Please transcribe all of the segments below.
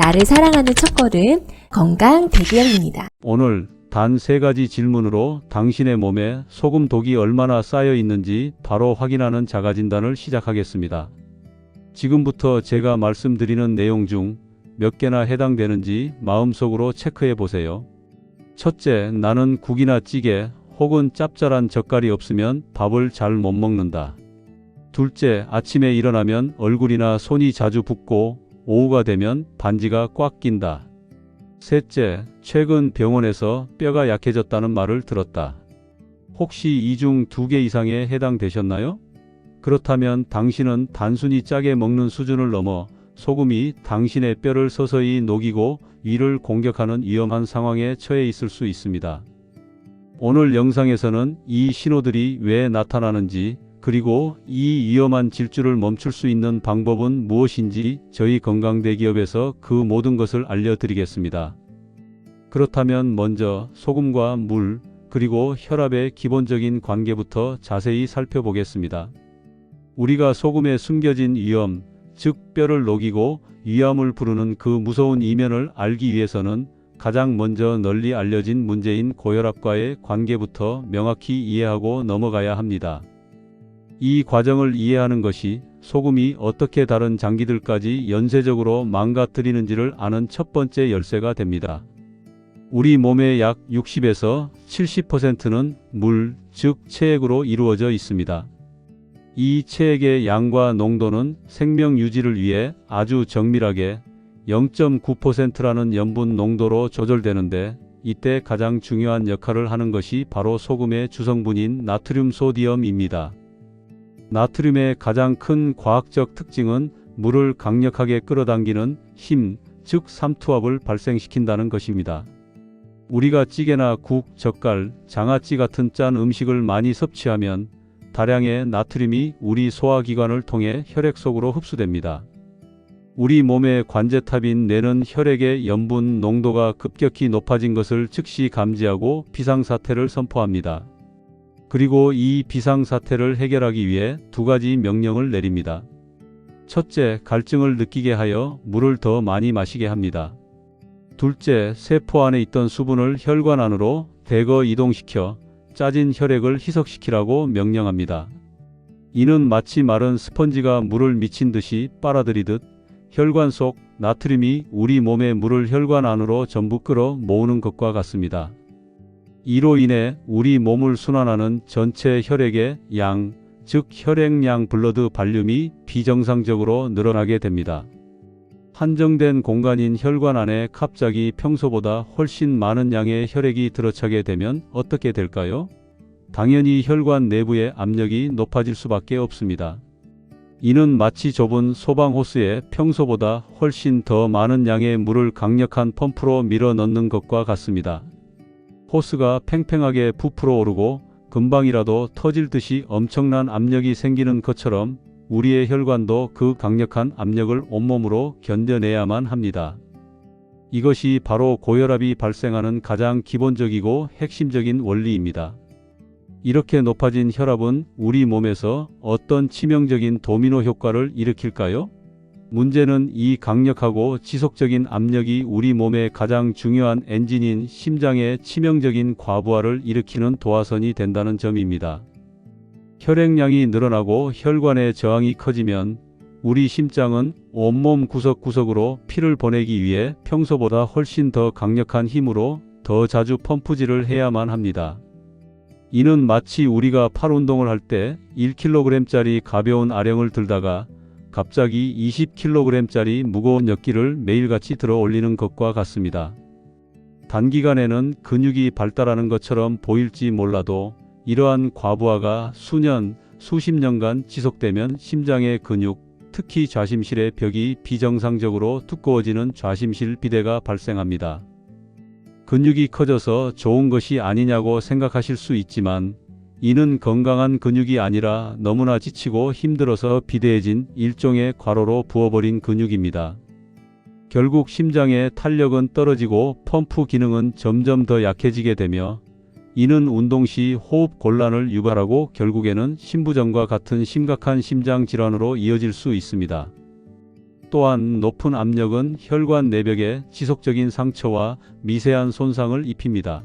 나를 사랑하는 첫걸음 건강 대기업입니다. 오늘 단 세 가지 질문으로 당신의 몸에 소금 독이 얼마나 쌓여 있는지 바로 확인하는 자가 진단을 시작하겠습니다. 지금부터 제가 말씀드리는 내용 중 몇 개나 해당되는지 마음속으로 체크해 보세요. 첫째, 나는 국이나 찌개 혹은 짭짤한 젓갈이 없으면 밥을 잘 못 먹는다. 둘째, 아침에 일어나면 얼굴이나 손이 자주 붓고 오후가 되면 반지가 꽉 낀다. 셋째, 최근 병원에서 뼈가 약해졌다는 말을 들었다. 혹시 이 중 두 개 이상에 해당되셨나요? 그렇다면 당신은 단순히 짜게 먹는 수준을 넘어 소금이 당신의 뼈를 서서히 녹이고 위를 공격하는 위험한 상황에 처해 있을 수 있습니다. 오늘 영상에서는 이 신호들이 왜 나타나는지 그리고 이 위험한 질주를 멈출 수 있는 방법은 무엇인지 저희 건강대기업에서 그 모든 것을 알려드리겠습니다. 그렇다면 먼저 소금과 물, 그리고 혈압의 기본적인 관계부터 자세히 살펴보겠습니다. 우리가 소금에 숨겨진 위험, 즉 뼈를 녹이고 위암을 부르는 그 무서운 이면을 알기 위해서는 가장 먼저 널리 알려진 문제인 고혈압과의 관계부터 명확히 이해하고 넘어가야 합니다. 이 과정을 이해하는 것이 소금이 어떻게 다른 장기들까지 연쇄적으로 망가뜨리는지를 아는 첫 번째 열쇠가 됩니다. 우리 몸의 약 60에서 70%는 물, 즉 체액으로 이루어져 있습니다. 이 체액의 양과 농도는 생명 유지를 위해 아주 정밀하게 0.9%라는 염분 농도로 조절되는데 이때 가장 중요한 역할을 하는 것이 바로 소금의 주성분인 나트륨 소디엄입니다. 나트륨의 가장 큰 과학적 특징은 물을 강력하게 끌어당기는 힘, 즉 삼투압을 발생시킨다는 것입니다. 우리가 찌개나 국, 젓갈, 장아찌 같은 짠 음식을 많이 섭취하면 다량의 나트륨이 우리 소화기관을 통해 혈액 속으로 흡수됩니다. 우리 몸의 관제탑인 뇌는 혈액의 염분 농도가 급격히 높아진 것을 즉시 감지하고 비상사태를 선포합니다. 그리고 이 비상사태를 해결하기 위해 두 가지 명령을 내립니다. 첫째, 갈증을 느끼게 하여 물을 더 많이 마시게 합니다. 둘째, 세포 안에 있던 수분을 혈관 안으로 대거 이동시켜 짜진 혈액을 희석시키라고 명령합니다. 이는 마치 마른 스펀지가 물을 미친 듯이 빨아들이듯 혈관 속 나트륨이 우리 몸의 물을 혈관 안으로 전부 끌어 모으는 것과 같습니다. 이로 인해 우리 몸을 순환하는 전체 혈액의 양, 즉 혈액량 블러드 발륨이 비정상적으로 늘어나게 됩니다. 한정된 공간인 혈관 안에 갑자기 평소보다 훨씬 많은 양의 혈액이 들어차게 되면 어떻게 될까요? 당연히 혈관 내부의 압력이 높아질 수밖에 없습니다. 이는 마치 좁은 소방 호스에 평소보다 훨씬 더 많은 양의 물을 강력한 펌프로 밀어 넣는 것과 같습니다. 호스가 팽팽하게 부풀어 오르고 금방이라도 터질 듯이 엄청난 압력이 생기는 것처럼 우리의 혈관도 그 강력한 압력을 온몸으로 견뎌내야만 합니다. 이것이 바로 고혈압이 발생하는 가장 기본적이고 핵심적인 원리입니다. 이렇게 높아진 혈압은 우리 몸에서 어떤 치명적인 도미노 효과를 일으킬까요? 문제는 이 강력하고 지속적인 압력이 우리 몸의 가장 중요한 엔진인 심장의 치명적인 과부하를 일으키는 도화선이 된다는 점입니다. 혈액량이 늘어나고 혈관의 저항이 커지면 우리 심장은 온몸 구석구석으로 피를 보내기 위해 평소보다 훨씬 더 강력한 힘으로 더 자주 펌프질을 해야만 합니다. 이는 마치 우리가 팔 운동을 할 때 1kg짜리 가벼운 아령을 들다가 갑자기 20kg짜리 무거운 엿기를 매일같이 들어 올리는 것과 같습니다. 단기간에는 근육이 발달하는 것처럼 보일지 몰라도 이러한 과부하가 수년, 수십 년간 지속되면 심장의 근육, 특히 좌심실의 벽이 비정상적으로 두꺼워지는 좌심실 비대가 발생합니다. 근육이 커져서 좋은 것이 아니냐고 생각하실 수 있지만 이는 건강한 근육이 아니라 너무나 지치고 힘들어서 비대해진 일종의 과로로 부어버린 근육입니다. 결국 심장의 탄력은 떨어지고 펌프 기능은 점점 더 약해지게 되며 이는 운동 시 호흡 곤란을 유발하고 결국에는 심부전과 같은 심각한 심장 질환으로 이어질 수 있습니다. 또한 높은 압력은 혈관 내벽에 지속적인 상처와 미세한 손상을 입힙니다.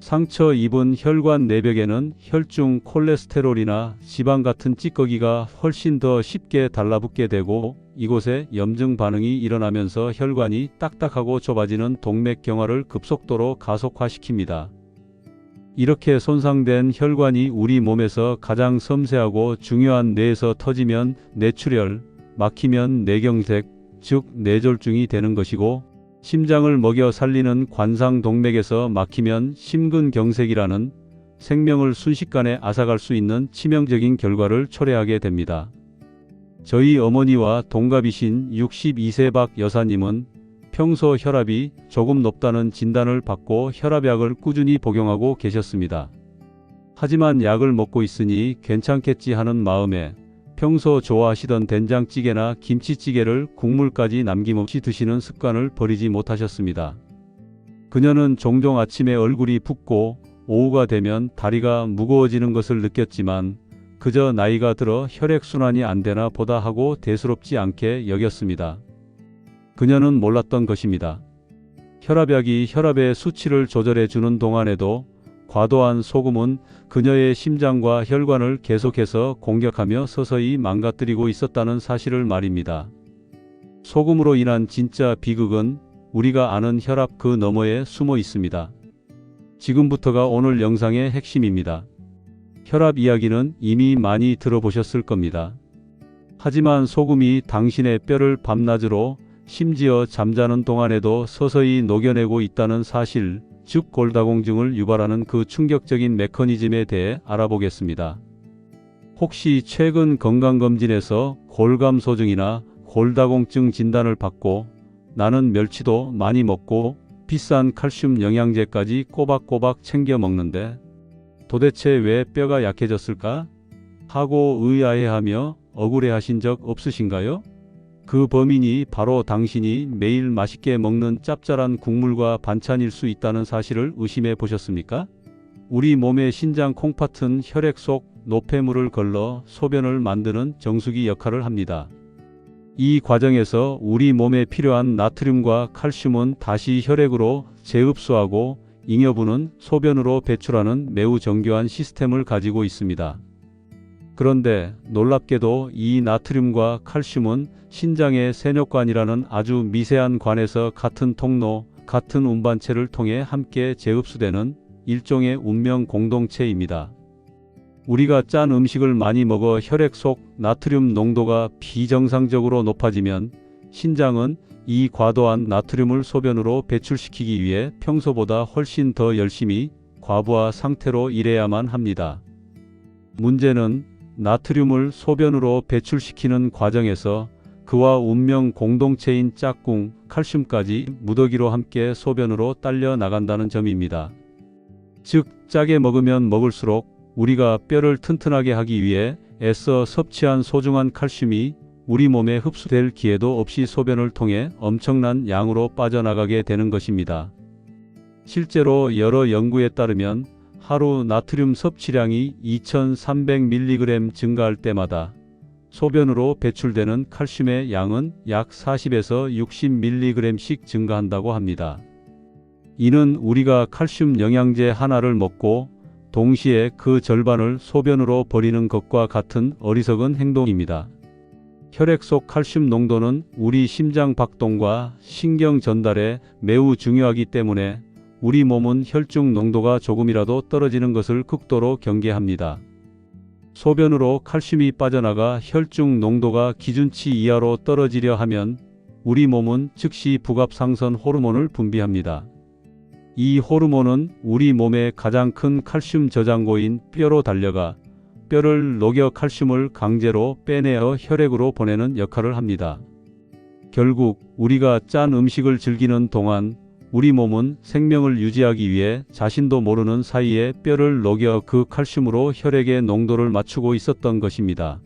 상처 입은 혈관 내벽에는 혈중 콜레스테롤이나 지방 같은 찌꺼기가 훨씬 더 쉽게 달라붙게 되고 이곳에 염증 반응이 일어나면서 혈관이 딱딱하고 좁아지는 동맥 경화를 급속도로 가속화시킵니다. 이렇게 손상된 혈관이 우리 몸에서 가장 섬세하고 중요한 뇌에서 터지면 뇌출혈, 막히면 뇌경색, 즉 뇌졸중이 되는 것이고 심장을 먹여 살리는 관상 동맥에서 막히면 심근경색이라는 생명을 순식간에 앗아갈 수 있는 치명적인 결과를 초래하게 됩니다. 저희 어머니와 동갑이신 62세 박 여사님은 평소 혈압이 조금 높다는 진단을 받고 혈압약을 꾸준히 복용하고 계셨습니다. 하지만 약을 먹고 있으니 괜찮겠지 하는 마음에 평소 좋아하시던 된장찌개나 김치찌개를 국물까지 남김없이 드시는 습관을 버리지 못하셨습니다. 그녀는 종종 아침에 얼굴이 붓고 오후가 되면 다리가 무거워지는 것을 느꼈지만 그저 나이가 들어 혈액순환이 안 되나 보다 하고 대수롭지 않게 여겼습니다. 그녀는 몰랐던 것입니다. 혈압약이 혈압의 수치를 조절해 주는 동안에도 과도한 소금은 그녀의 심장과 혈관을 계속해서 공격하며 서서히 망가뜨리고 있었다는 사실을 말입니다. 소금으로 인한 진짜 비극은 우리가 아는 혈압 그 너머에 숨어 있습니다. 지금부터가 오늘 영상의 핵심입니다. 혈압 이야기는 이미 많이 들어보셨을 겁니다. 하지만 소금이 당신의 뼈를 밤낮으로 심지어 잠자는 동안에도 서서히 녹여내고 있다는 사실, 즉 골다공증을 유발하는 그 충격적인 메커니즘에 대해 알아보겠습니다. 혹시 최근 건강검진에서 골감소증이나 골다공증 진단을 받고 나는 멸치도 많이 먹고 비싼 칼슘 영양제까지 꼬박꼬박 챙겨 먹는데 도대체 왜 뼈가 약해졌을까? 하고 의아해하며 억울해하신 적 없으신가요? 그 범인이 바로 당신이 매일 맛있게 먹는 짭짤한 국물과 반찬일 수 있다는 사실을 의심해 보셨습니까? 우리 몸의 신장 콩팥은 혈액 속 노폐물을 걸러 소변을 만드는 정수기 역할을 합니다. 이 과정에서 우리 몸에 필요한 나트륨과 칼슘은 다시 혈액으로 재흡수하고 잉여분은 소변으로 배출하는 매우 정교한 시스템을 가지고 있습니다. 그런데 놀랍게도 이 나트륨과 칼슘은 신장의 세뇨관이라는 아주 미세한 관에서 같은 통로, 같은 운반체를 통해 함께 재흡수되는 일종의 운명 공동체입니다. 우리가 짠 음식을 많이 먹어 혈액 속 나트륨 농도가 비정상적으로 높아지면 신장은 이 과도한 나트륨을 소변으로 배출시키기 위해 평소보다 훨씬 더 열심히 과부하 상태로 일해야만 합니다. 문제는 나트륨을 소변으로 배출시키는 과정에서 그와 운명 공동체인 짝꿍, 칼슘까지 무더기로 함께 소변으로 딸려 나간다는 점입니다. 즉, 짜게 먹으면 먹을수록 우리가 뼈를 튼튼하게 하기 위해 애써 섭취한 소중한 칼슘이 우리 몸에 흡수될 기회도 없이 소변을 통해 엄청난 양으로 빠져나가게 되는 것입니다. 실제로 여러 연구에 따르면 하루 나트륨 섭취량이 2300mg 증가할 때마다 소변으로 배출되는 칼슘의 양은 약 40에서 60mg씩 증가한다고 합니다. 이는 우리가 칼슘 영양제 하나를 먹고 동시에 그 절반을 소변으로 버리는 것과 같은 어리석은 행동입니다. 혈액 속 칼슘 농도는 우리 심장 박동과 신경 전달에 매우 중요하기 때문에 우리 몸은 혈중 농도가 조금이라도 떨어지는 것을 극도로 경계합니다. 소변으로 칼슘이 빠져나가 혈중 농도가 기준치 이하로 떨어지려 하면 우리 몸은 즉시 부갑상선 호르몬을 분비합니다. 이 호르몬은 우리 몸의 가장 큰 칼슘 저장고인 뼈로 달려가 뼈를 녹여 칼슘을 강제로 빼내어 혈액으로 보내는 역할을 합니다. 결국 우리가 짠 음식을 즐기는 동안 우리 몸은 생명을 유지하기 위해 자신도 모르는 사이에 뼈를 녹여 그 칼슘으로 혈액의 농도를 맞추고 있었던 것입니다.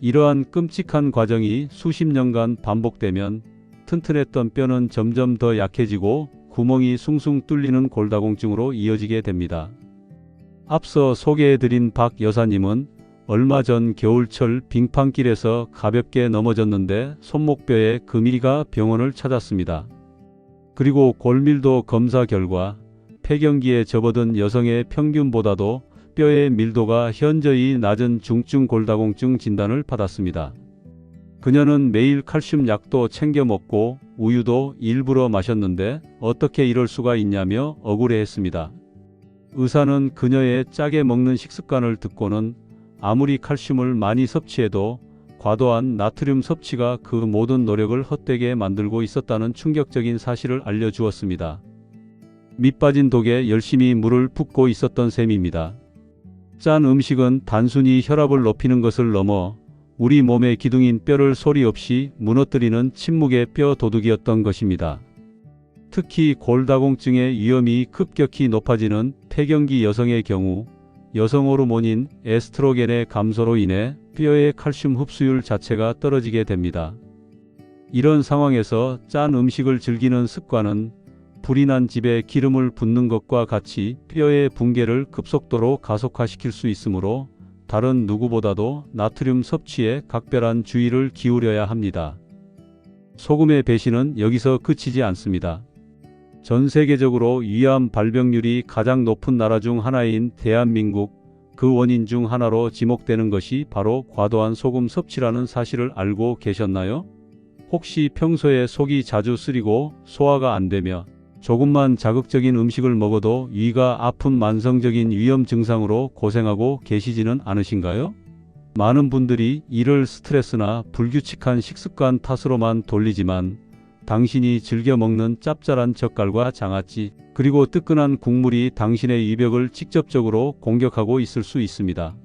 이러한 끔찍한 과정이 수십 년간 반복되면 튼튼했던 뼈는 점점 더 약해지고 구멍이 숭숭 뚫리는 골다공증으로 이어지게 됩니다. 앞서 소개해드린 박 여사님은 얼마 전 겨울철 빙판길에서 가볍게 넘어졌는데 손목뼈에 금이가 병원을 찾았습니다. 그리고 골밀도 검사 결과 폐경기에 접어든 여성의 평균보다도 뼈의 밀도가 현저히 낮은 중증 골다공증 진단을 받았습니다. 그녀는 매일 칼슘 약도 챙겨 먹고 우유도 일부러 마셨는데 어떻게 이럴 수가 있냐며 억울해했습니다. 의사는 그녀의 짜게 먹는 식습관을 듣고는 아무리 칼슘을 많이 섭취해도 과도한 나트륨 섭취가 그 모든 노력을 헛되게 만들고 있었다는 충격적인 사실을 알려주었습니다. 밑빠진 독에 열심히 물을 붓고 있었던 셈입니다. 짠 음식은 단순히 혈압을 높이는 것을 넘어 우리 몸의 기둥인 뼈를 소리 없이 무너뜨리는 침묵의 뼈 도둑이었던 것입니다. 특히 골다공증의 위험이 급격히 높아지는 폐경기 여성의 경우 여성 호르몬인 에스트로겐의 감소로 인해 뼈의 칼슘 흡수율 자체가 떨어지게 됩니다. 이런 상황에서 짠 음식을 즐기는 습관은 불이 난 집에 기름을 붓는 것과 같이 뼈의 붕괴를 급속도로 가속화시킬 수 있으므로 다른 누구보다도 나트륨 섭취에 각별한 주의를 기울여야 합니다. 소금의 배신은 여기서 그치지 않습니다. 전 세계적으로 위암 발병률이 가장 높은 나라 중 하나인 대한민국, 그 원인 중 하나로 지목되는 것이 바로 과도한 소금 섭취라는 사실을 알고 계셨나요? 혹시 평소에 속이 자주 쓰리고 소화가 안 되며 조금만 자극적인 음식을 먹어도 위가 아픈 만성적인 위험 증상으로 고생하고 계시지는 않으신가요? 많은 분들이 이를 스트레스나 불규칙한 식습관 탓으로만 돌리지만 당신이 즐겨 먹는 짭짤한 젓갈과 장아찌 그리고 뜨끈한 국물이 당신의 위벽을 직접적으로 공격하고 있을 수 있습니다.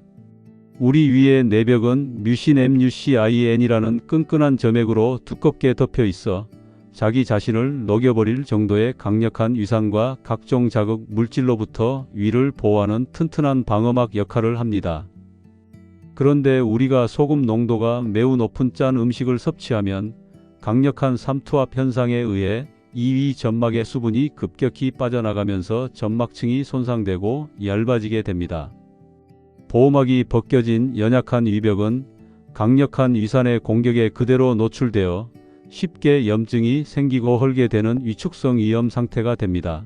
우리 위의 내벽은 뮤신 MUCIN이라는 끈끈한 점액으로 두껍게 덮여 있어 자기 자신을 녹여버릴 정도의 강력한 위산과 각종 자극 물질로부터 위를 보호하는 튼튼한 방어막 역할을 합니다. 그런데 우리가 소금 농도가 매우 높은 짠 음식을 섭취하면 강력한 삼투압 현상에 의해 이위 점막의 수분이 급격히 빠져나가면서 점막층이 손상되고 얇아지게 됩니다. 보호막이 벗겨진 연약한 위벽은 강력한 위산의 공격에 그대로 노출되어 쉽게 염증이 생기고 헐게 되는 위축성 위염 상태가 됩니다.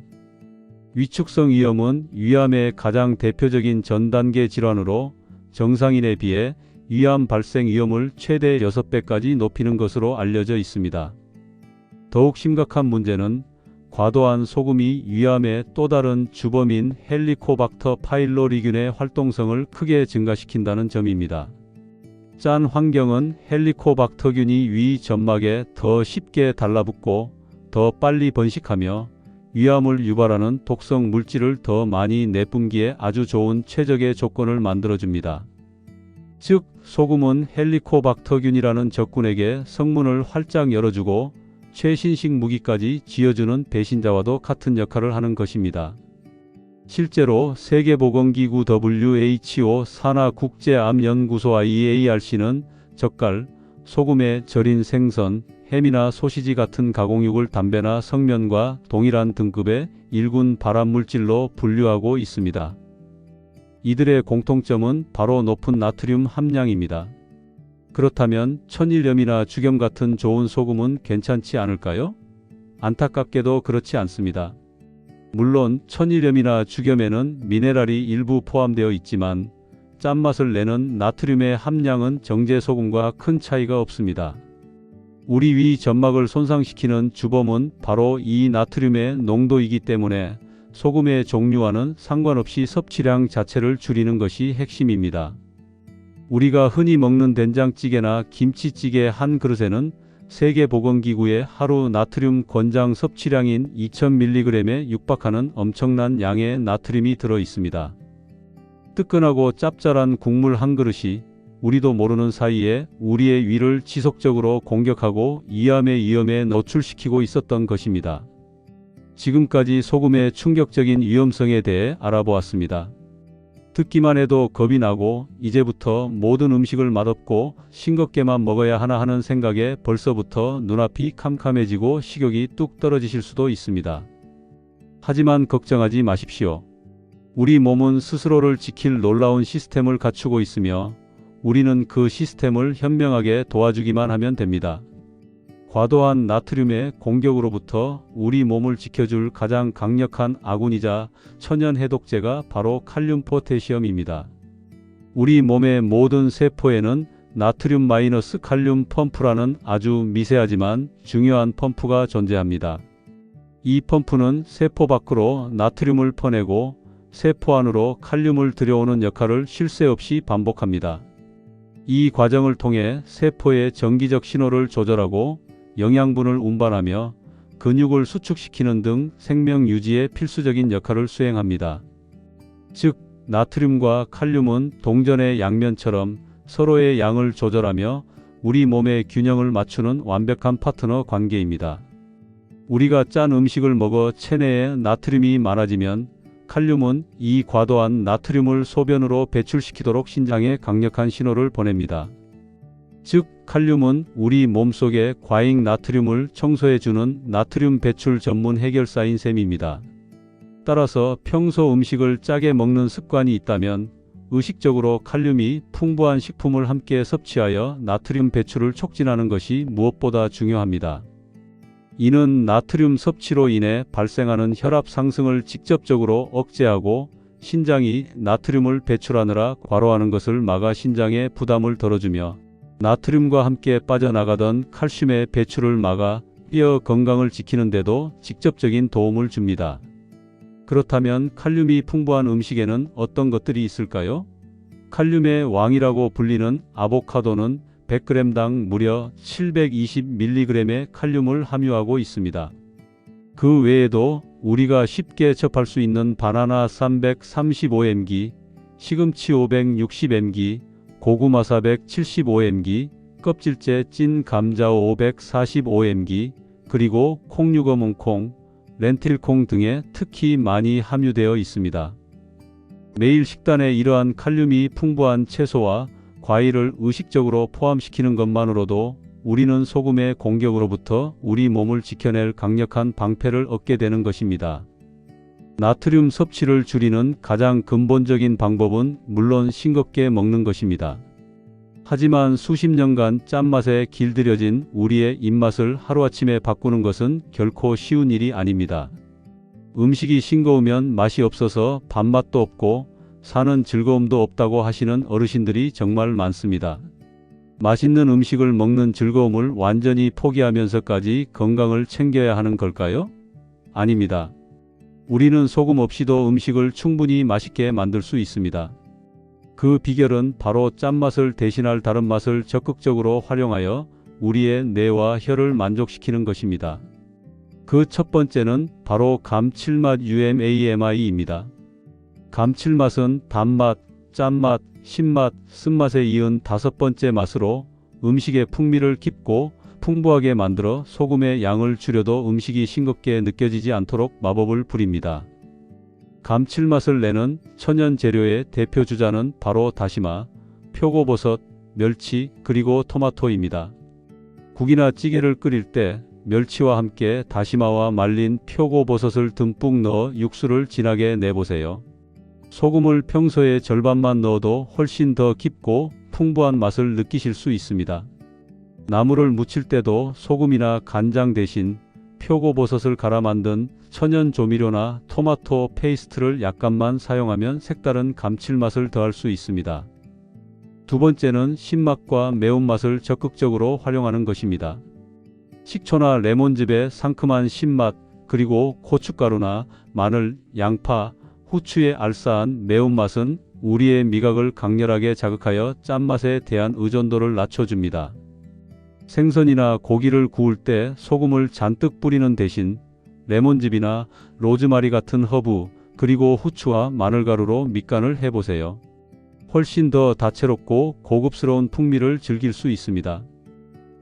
위축성 위염은 위암의 가장 대표적인 전 단계 질환으로 정상인에 비해 위암 발생 위험을 최대 6배까지 높이는 것으로 알려져 있습니다. 더욱 심각한 문제는 과도한 소금이 위암의 또 다른 주범인 헬리코박터 파일로리균의 활동성을 크게 증가시킨다는 점입니다. 짠 환경은 헬리코박터균이 위 점막에 더 쉽게 달라붙고 더 빨리 번식하며 위암을 유발하는 독성 물질을 더 많이 내뿜기에 아주 좋은 최적의 조건을 만들어줍니다. 즉, 소금은 헬리코박터균이라는 적군에게 성문을 활짝 열어주고 최신식 무기까지 쥐어주는 배신자와도 같은 역할을 하는 것입니다. 실제로 세계보건기구 WHO 산하국제암연구소 IARC는 젓갈, 소금에 절인 생선, 햄이나 소시지 같은 가공육을 담배나 성면과 동일한 등급의 일군 발암물질로 분류하고 있습니다. 이들의 공통점은 바로 높은 나트륨 함량입니다. 그렇다면 천일염이나 죽염 같은 좋은 소금은 괜찮지 않을까요? 안타깝게도 그렇지 않습니다. 물론 천일염이나 죽염에는 미네랄이 일부 포함되어 있지만 짠맛을 내는 나트륨의 함량은 정제 소금과 큰 차이가 없습니다. 우리 위 점막을 손상시키는 주범은 바로 이 나트륨의 농도이기 때문에 소금의 종류와는 상관없이 섭취량 자체를 줄이는 것이 핵심입니다. 우리가 흔히 먹는 된장찌개나 김치찌개 한 그릇에는 세계보건기구의 하루 나트륨 권장 섭취량인 2000mg에 육박하는 엄청난 양의 나트륨이 들어 있습니다. 뜨끈하고 짭짤한 국물 한 그릇이 우리도 모르는 사이에 우리의 위를 지속적으로 공격하고 이암의 위험에 노출시키고 있었던 것입니다. 지금까지 소금의 충격적인 위험성에 대해 알아보았습니다. 듣기만 해도 겁이 나고 이제부터 모든 음식을 맛없고 싱겁게만 먹어야 하나 하는 생각에 벌써부터 눈앞이 캄캄해지고 식욕이 뚝 떨어지실 수도 있습니다. 하지만 걱정하지 마십시오. 우리 몸은 스스로를 지킬 놀라운 시스템을 갖추고 있으며 우리는 그 시스템을 현명하게 도와주기만 하면 됩니다. 과도한 나트륨의 공격으로부터 우리 몸을 지켜줄 가장 강력한 아군이자 천연 해독제가 바로 칼륨 포테시엄입니다. 우리 몸의 모든 세포에는 나트륨 마이너스 칼륨 펌프라는 아주 미세하지만 중요한 펌프가 존재합니다. 이 펌프는 세포 밖으로 나트륨을 퍼내고 세포 안으로 칼륨을 들여오는 역할을 쉴 새 없이 반복합니다. 이 과정을 통해 세포의 정기적 신호를 조절하고 영양분을 운반하며 근육을 수축시키는 등 생명 유지에 필수적인 역할을 수행합니다. 즉, 나트륨과 칼륨은 동전의 양면처럼 서로의 양을 조절하며 우리 몸의 균형을 맞추는 완벽한 파트너 관계입니다. 우리가 짠 음식을 먹어 체내에 나트륨이 많아지면 칼륨은 이 과도한 나트륨을 소변으로 배출시키도록 신장에 강력한 신호를 보냅니다. 즉, 칼륨은 우리 몸속의 과잉 나트륨을 청소해주는 나트륨 배출 전문 해결사인 셈입니다. 따라서 평소 음식을 짜게 먹는 습관이 있다면 의식적으로 칼륨이 풍부한 식품을 함께 섭취하여 나트륨 배출을 촉진하는 것이 무엇보다 중요합니다. 이는 나트륨 섭취로 인해 발생하는 혈압 상승을 직접적으로 억제하고 신장이 나트륨을 배출하느라 과로하는 것을 막아 신장의 부담을 덜어주며 나트륨과 함께 빠져나가던 칼슘의 배출을 막아 뼈 건강을 지키는 데도 직접적인 도움을 줍니다. 그렇다면 칼륨이 풍부한 음식에는 어떤 것들이 있을까요? 칼륨의 왕이라고 불리는 아보카도는 100g당 무려 720mg의 칼륨을 함유하고 있습니다. 그 외에도 우리가 쉽게 접할 수 있는 바나나 335mg, 시금치 560mg, 고구마 475mg, 껍질째 찐 감자 545mg, 그리고 콩류거문 콩, 렌틸콩 등에 특히 많이 함유되어 있습니다. 매일 식단에 이러한 칼륨이 풍부한 채소와 과일을 의식적으로 포함시키는 것만으로도 우리는 소금의 공격으로부터 우리 몸을 지켜낼 강력한 방패를 얻게 되는 것입니다. 나트륨 섭취를 줄이는 가장 근본적인 방법은 물론 싱겁게 먹는 것입니다. 하지만 수십 년간 짠맛에 길들여진 우리의 입맛을 하루아침에 바꾸는 것은 결코 쉬운 일이 아닙니다. 음식이 싱거우면 맛이 없어서 밥맛도 없고 사는 즐거움도 없다고 하시는 어르신들이 정말 많습니다. 맛있는 음식을 먹는 즐거움을 완전히 포기하면서까지 건강을 챙겨야 하는 걸까요? 아닙니다. 우리는 소금 없이도 음식을 충분히 맛있게 만들 수 있습니다. 그 비결은 바로 짠맛을 대신할 다른 맛을 적극적으로 활용하여 우리의 뇌와 혀를 만족시키는 것입니다. 그 첫 번째는 바로 감칠맛 UMAMI입니다. 감칠맛은 단맛, 짠맛, 신맛, 쓴맛에 이은 다섯 번째 맛으로 음식의 풍미를 깊고 풍부하게 만들어 소금의 양을 줄여도 음식이 싱겁게 느껴지지 않도록 마법을 부립니다. 감칠맛을 내는 천연 재료의 대표 주자는 바로 다시마, 표고버섯, 멸치, 그리고 토마토입니다. 국이나 찌개를 끓일 때 멸치와 함께 다시마와 말린 표고버섯을 듬뿍 넣어 육수를 진하게 내보세요. 소금을 평소의 절반만 넣어도 훨씬 더 깊고 풍부한 맛을 느끼실 수 있습니다. 나물을 무칠 때도 소금이나 간장 대신 표고버섯을 갈아 만든 천연 조미료나 토마토 페이스트를 약간만 사용하면 색다른 감칠맛을 더할 수 있습니다. 두 번째는 신맛과 매운맛을 적극적으로 활용하는 것입니다. 식초나 레몬즙의 상큼한 신맛, 그리고 고춧가루나 마늘, 양파, 후추의 알싸한 매운맛은 우리의 미각을 강렬하게 자극하여 짠맛에 대한 의존도를 낮춰줍니다. 생선이나 고기를 구울 때 소금을 잔뜩 뿌리는 대신 레몬즙이나 로즈마리 같은 허브, 그리고 후추와 마늘가루로 밑간을 해보세요. 훨씬 더 다채롭고 고급스러운 풍미를 즐길 수 있습니다.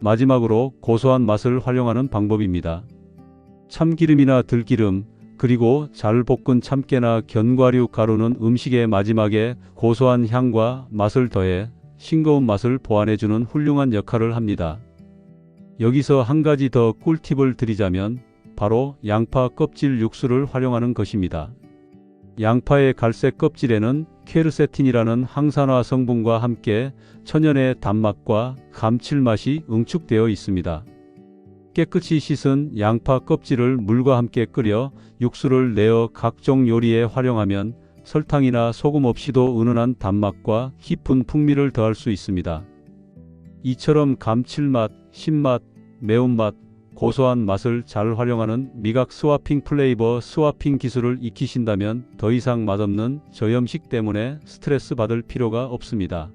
마지막으로 고소한 맛을 활용하는 방법입니다. 참기름이나 들기름, 그리고 잘 볶은 참깨나 견과류 가루는 음식의 마지막에 고소한 향과 맛을 더해 싱거운 맛을 보완해주는 훌륭한 역할을 합니다. 여기서 한 가지 더 꿀팁을 드리자면 바로 양파 껍질 육수를 활용하는 것입니다. 양파의 갈색 껍질에는 케르세틴이라는 항산화 성분과 함께 천연의 단맛과 감칠맛이 응축되어 있습니다. 깨끗이 씻은 양파 껍질을 물과 함께 끓여 육수를 내어 각종 요리에 활용하면 설탕이나 소금 없이도 은은한 단맛과 깊은 풍미를 더할 수 있습니다. 이처럼 감칠맛, 신맛, 매운맛, 고소한 맛을 잘 활용하는 미각 스와핑 플레이버 스와핑 기술을 익히신다면 더 이상 맛없는 저염식 때문에 스트레스 받을 필요가 없습니다.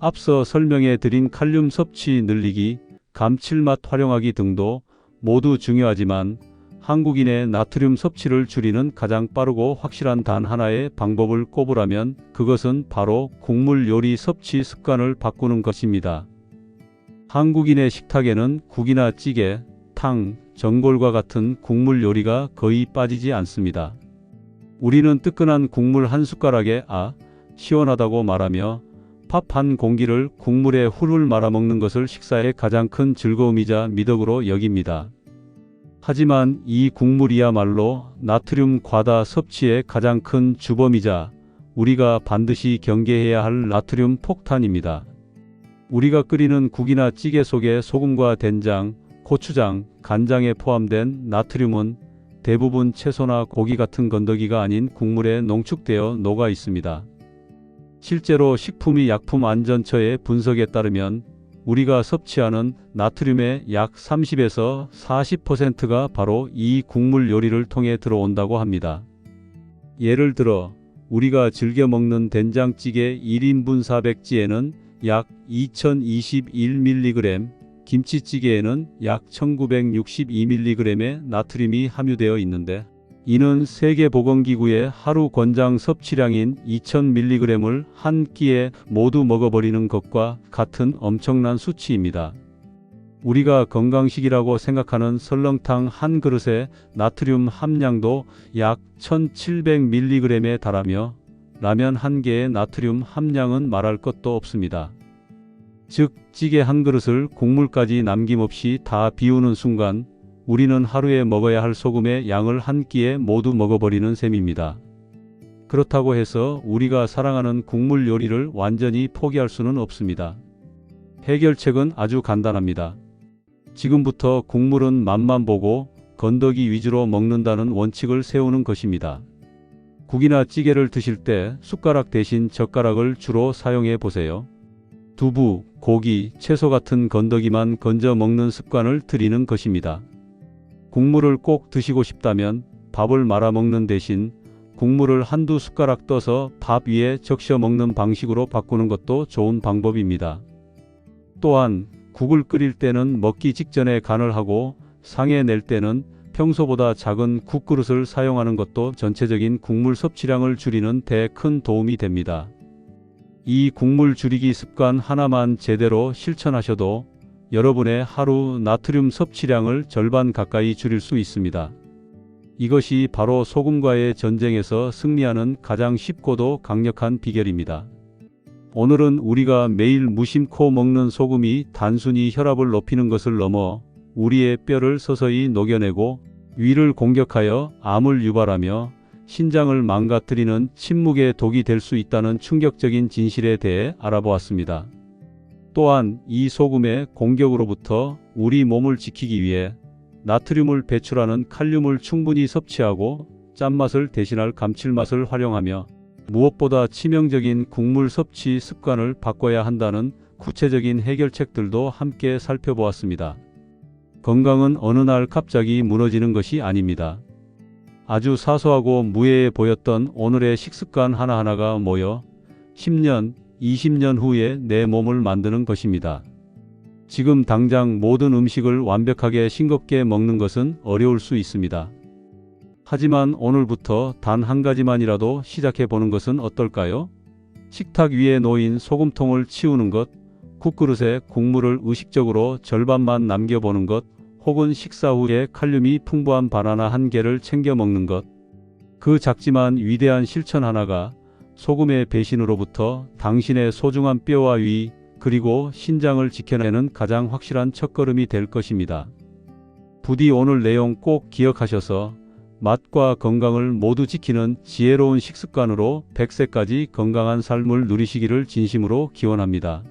앞서 설명해 드린 칼륨 섭취 늘리기, 감칠맛 활용하기 등도 모두 중요하지만 한국인의 나트륨 섭취를 줄이는 가장 빠르고 확실한 단 하나의 방법을 꼽으라면 그것은 바로 국물 요리 섭취 습관을 바꾸는 것입니다. 한국인의 식탁에는 국이나 찌개, 탕, 전골과 같은 국물 요리가 거의 빠지지 않습니다. 우리는 뜨끈한 국물 한 숟가락에 아, 시원하다고 말하며 밥 한 공기를 국물에 훌훌 말아먹는 것을 식사의 가장 큰 즐거움이자 미덕으로 여깁니다. 하지만 이 국물이야말로 나트륨 과다 섭취의 가장 큰 주범이자 우리가 반드시 경계해야 할 나트륨 폭탄입니다. 우리가 끓이는 국이나 찌개 속에 소금과 된장, 고추장, 간장에 포함된 나트륨은 대부분 채소나 고기 같은 건더기가 아닌 국물에 농축되어 녹아 있습니다. 실제로 식품이 약품 안전처의 분석에 따르면 우리가 섭취하는 나트륨의 약 30에서 40%가 바로 이 국물 요리를 통해 들어온다고 합니다. 예를 들어 우리가 즐겨 먹는 된장찌개 1인분 400지에는 약 2021mg, 김치찌개에는 약 1962mg의 나트륨이 함유되어 있는데 이는 세계보건기구의 하루 권장 섭취량인 2000mg을 한 끼에 모두 먹어버리는 것과 같은 엄청난 수치입니다. 우리가 건강식이라고 생각하는 설렁탕 한 그릇의 나트륨 함량도 약 1700mg에 달하며 라면 한 개의 나트륨 함량은 말할 것도 없습니다. 즉, 찌개 한 그릇을 국물까지 남김없이 다 비우는 순간 우리는 하루에 먹어야 할 소금의 양을 한 끼에 모두 먹어버리는 셈입니다. 그렇다고 해서 우리가 사랑하는 국물 요리를 완전히 포기할 수는 없습니다. 해결책은 아주 간단합니다. 지금부터 국물은 맛만 보고 건더기 위주로 먹는다는 원칙을 세우는 것입니다. 국이나 찌개를 드실 때 숟가락 대신 젓가락을 주로 사용해 보세요. 두부, 고기, 채소 같은 건더기만 건져 먹는 습관을 들이는 것입니다. 국물을 꼭 드시고 싶다면 밥을 말아 먹는 대신 국물을 한두 숟가락 떠서 밥 위에 적셔 먹는 방식으로 바꾸는 것도 좋은 방법입니다. 또한 국을 끓일 때는 먹기 직전에 간을 하고 상에 낼 때는 평소보다 작은 국그릇을 사용하는 것도 전체적인 국물 섭취량을 줄이는 데 큰 도움이 됩니다. 이 국물 줄이기 습관 하나만 제대로 실천하셔도 여러분의 하루 나트륨 섭취량을 절반 가까이 줄일 수 있습니다. 이것이 바로 소금과의 전쟁에서 승리하는 가장 쉽고도 강력한 비결입니다. 오늘은 우리가 매일 무심코 먹는 소금이 단순히 혈압을 높이는 것을 넘어 우리의 뼈를 서서히 녹여내고 위를 공격하여 암을 유발하며 신장을 망가뜨리는 침묵의 독이 될 수 있다는 충격적인 진실에 대해 알아보았습니다. 또한 이 소금의 공격으로부터 우리 몸을 지키기 위해 나트륨을 배출하는 칼륨을 충분히 섭취하고 짠맛을 대신할 감칠맛을 활용하며 무엇보다 치명적인 국물 섭취 습관을 바꿔야 한다는 구체적인 해결책들도 함께 살펴보았습니다. 건강은 어느 날 갑자기 무너지는 것이 아닙니다. 아주 사소하고 무해해 보였던 오늘의 식습관 하나하나가 모여 10년, 20년 후에 내 몸을 만드는 것입니다. 지금 당장 모든 음식을 완벽하게 싱겁게 먹는 것은 어려울 수 있습니다. 하지만 오늘부터 단 한 가지만이라도 시작해 보는 것은 어떨까요? 식탁 위에 놓인 소금통을 치우는 것, 국그릇에 국물을 의식적으로 절반만 남겨보는 것, 혹은 식사 후에 칼륨이 풍부한 바나나 한 개를 챙겨 먹는 것. 그 작지만 위대한 실천 하나가 소금의 배신으로부터 당신의 소중한 뼈와 위, 그리고 신장을 지켜내는 가장 확실한 첫걸음이 될 것입니다. 부디 오늘 내용 꼭 기억하셔서 맛과 건강을 모두 지키는 지혜로운 식습관으로 100세까지 건강한 삶을 누리시기를 진심으로 기원합니다.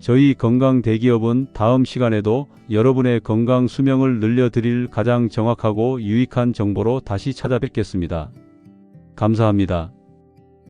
저희 건강 대기업은 다음 시간에도 여러분의 건강 수명을 늘려드릴 가장 정확하고 유익한 정보로 다시 찾아뵙겠습니다. 감사합니다.